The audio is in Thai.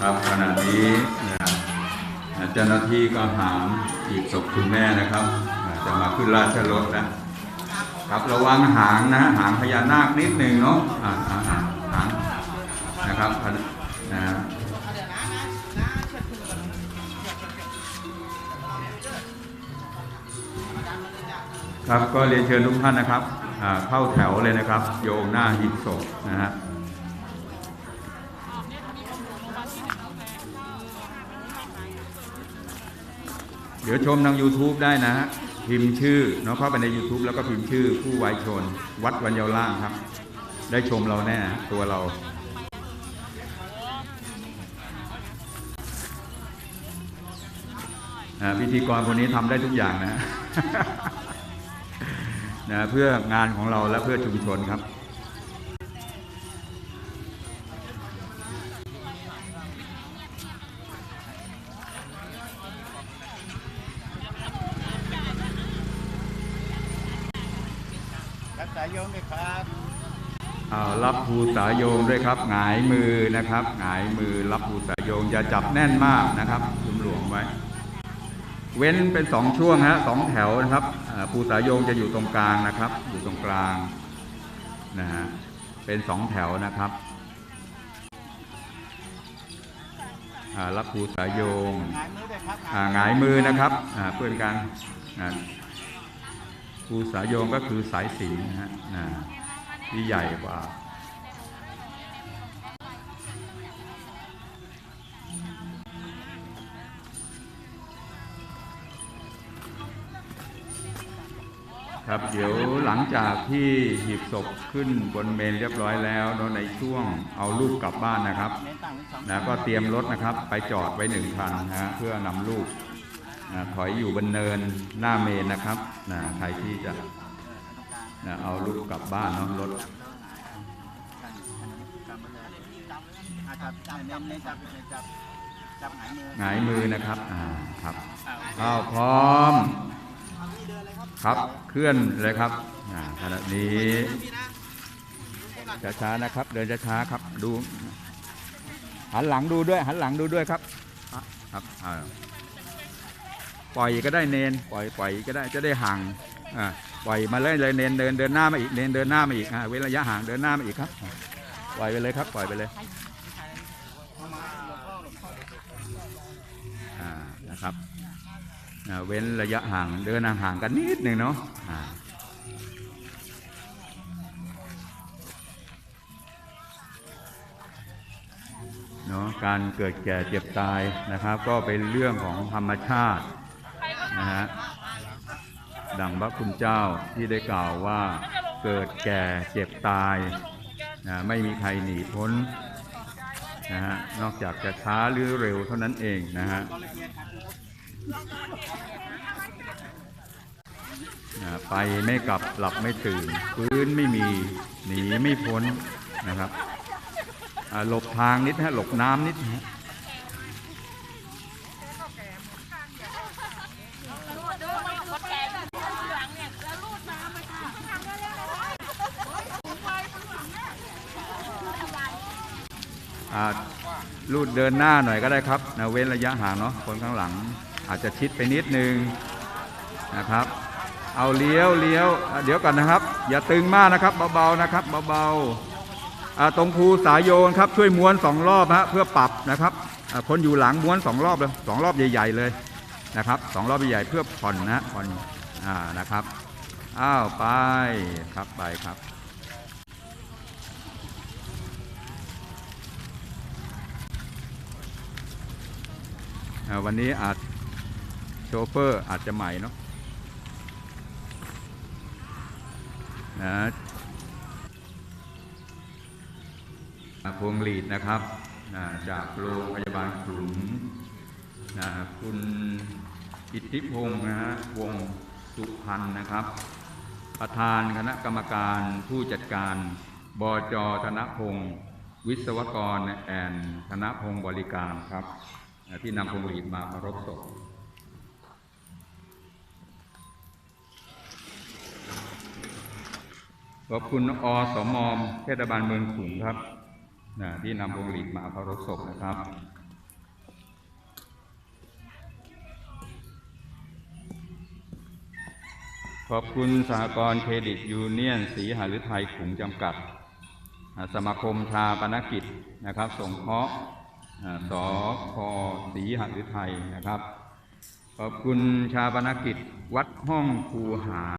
ครับขณะนี้นะเจ้าหน้าที่ก็หามอีกศพคุณแม่นะครับจะมาขึ้นราชรถแล้วครับระวังหางนะหางพญานาคนิดหนึ่งเนาะอ่าอ่าอ่าหางนะครับนะครับก็เรียนเชิญทุกท่านนะครับเข้าแถวเลยนะครับ โยงหน้าหีบศพนะฮะ เดี๋ยวชมทาง YouTube ได้นะฮะพิมพ์ชื่อเนาะเข้าไปใน YouTube แล้วก็พิมพ์ชื่อผู้วายชน วัดวันเยาวล่างครับ ได้ชมเราแน่ตัวเราอ่าพิธีกรคนนี้ทำได้ทุกอย่างนะนะเพื่องานของเราและเพื่อชุมชนครับ รักษาโยมด้วยครับอ่ารับภูสายโยงด้วยครับ หงายมือนะครับหงายมือรับภูสายโยงอย่าจับแน่นมากนะครับคุมหลวงไว้ เว้นเป็นสองช่วงฮะสองแถวนะครับภูสายโยงจะอยู่ตรงกลางนะครับ อยู่ตรงกลางนะฮะเป็นสองแถวนะครับรับภูสายโยงหงายมือนะครับเพื่อนกัน ภูสายโยงก็คือสายสินนะฮะอ่าที่ใหญ่กว่าครับเดี๋ยวหลังจากที่หีบศพขึ้นบนเมนเรียบร้อยแล้วเนอะในช่วงเอาลูกกลับบ้านนะครับน้นตั้งไว้สองนะก็เตรียมรถนะครับ ไปจอดไว้หนึ่งคันนะฮะเพื่อนำลูก ถอยอยู่บนเนินหน้าเมนนะครับนะใครที่จะนะเอาลูกกลับบ้านเนาะรถอาจับจับเน้นเน้นจับเน้นจับจับหงายมือหงายมือนะครับ อ่า ครับอ้าวพร้อม ครับ เคลื่อนเลยครับ อ่า ขณะนี้ช้าๆนะครับ เดินช้าๆครับ ดู หันหลังดูด้วย หันหลังดูด้วยครับ ครับอ่า ปล่อยก็ได้เนนปล่อยปล่อยก็ได้จะได้ห่างอ่าปล่อยมาเลยเลยเนนเดินเดินหน้ามาอีกเนนเดินหน้ามาอีกอ่าเว้นระยะห่างเดินหน้ามาอีกครับ ปล่อยไปเลยครับ ปล่อยไปเลยอ่านะครับอ่าเว้นระยะห่างเดินห่างกันนิดหนึ่งเนาะเนาะการเกิดแก่เจ็บตายนะครับ ก็เป็นเรื่องของธรรมชาติ นะฮะดังพระคุณเจ้าที่ได้กล่าวว่าเกิดแก่เจ็บตายนะไม่มีใครหนีพ้นนะฮะนอกจากจะช้าหรือเร็วเท่านั้นเองนะฮะไปไม่กลับหลับไม่ตื่นฟื้นไม่มีหนีไม่พ้นนะครับหลบทางนิดฮะหลบน้ำนิดฮะ ลูดเดินหน้าหน่อยก็ได้ครับนะเว้นระยะห่างเนาะคนข้างหลังอาจจะชิดไปนิดนึงนะครับ เอาเลี้ยวเลี้ยวเดี๋ยวก่อนนะครับ อย่าตึงมากนะครับเบาๆนะครับเบาๆตรงภูสายโยนครับช่วยม้วนสองรอบฮะเพื่อปรับนะครับคนอยู่หลังม้วนสองรอบเลยสองรอบใหญ่ๆเลยนะครับสองรอบใหญ่ๆเพื่อผ่อนนะผ่อนอ่านะครับอ้าวไปครับไปครับ วันนี้อาจโชเฟอร์อาจจะใหม่เนาะนะพวงหลีดนะครับนะจากโรงพยาบาลขลุงนะคุณอิทธิพงศ์นะฮะวงสุพันธ์นะครับ ประธานคณะกรรมการผู้จัดการบจธนพงศ์วิศวกรแอนธนพงศ์บริการครับ ที่นำพวงหลีดมามารบศพขอบคุณอสมอมเทศบาลเมืองขุนครับที่นำพวงหลีดมาพคารบศพนะครับ ขอบคุณสหกรณ์เครดิตยูเนียนสีหาลือไทยขุงจำกัด สมาคมชาปนกิจนะครับ สงเคราะห์ สอพอสีหฤทัยนะครับ ขอบคุณชาปนกิจวัดห้องคูหา